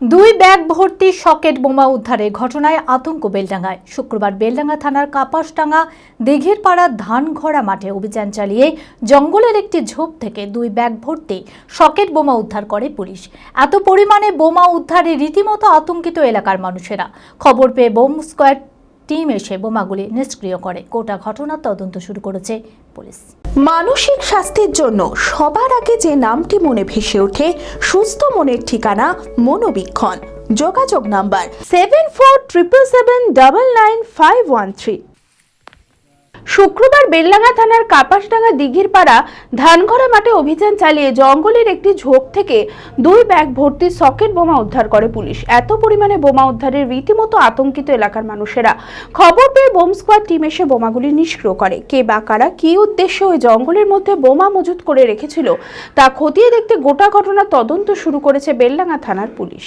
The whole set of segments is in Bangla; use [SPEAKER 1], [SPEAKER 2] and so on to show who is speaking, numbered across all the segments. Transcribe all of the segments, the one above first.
[SPEAKER 1] দুই ব্যাগ ভর্তি সকেট বোমা উদ্ধারে ঘটনায় আতঙ্ক বেলডাঙ্গায়। শুক্রবার বেলডাঙ্গা থানার কাপাসডাঙ্গা দিঘির পাড়া ধানঘড়া মাঠে অভিযান চালিয়ে জঙ্গলের একটি ঝোপ থেকে দুই ব্যাগ ভর্তি সকেট বোমা উদ্ধার করে পুলিশ। এত পরিমাণে বোমা উদ্ধারে রীতিমতো আতঙ্কিত এলাকার মানুষেরা। খবর পেয়ে বোম স্কোয়াড টিম এসে বোমাগুলি নিষ্ক্রিয় করে। গোটা ঘটনার তদন্ত শুরু করেছে পুলিশ।
[SPEAKER 2] মানসিক স্বাস্থ্যের জন্য সবার আগে যে নামটি মনে ভেসে ওঠে, সুস্থ মনের ঠিকানা মনোবীক্ষণ। যোগাযোগ number seven four triple seven double nine five one three শুক্রবার বেললাঙ্গা থানার কাপাসডাঙ্গা দিঘির পাড়া ধানঘরা মাঠে অভিযান চালিয়ে জঙ্গলের একটি ঝোপ থেকে দুই ব্যাগ ভর্তি সকেট বোমা উদ্ধার করে পুলিশ। এত পরিমাণে বোমা উদ্ধারের রীতিমতো আতঙ্কিত এলাকার মানুষেরা। খবর পেয়ে বোম স্কোয়াড টিম এসে বোমাগুলি নিষ্ক্রিয় করে। কে বা কারা কী উদ্দেশ্যে ওই জঙ্গলের মধ্যে বোমা মজুত করে রেখেছিল, তা খতিয়ে দেখতে গোটা ঘটনা তদন্ত শুরু করেছে বেললাঙ্গা থানার পুলিশ।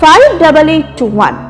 [SPEAKER 2] 58821.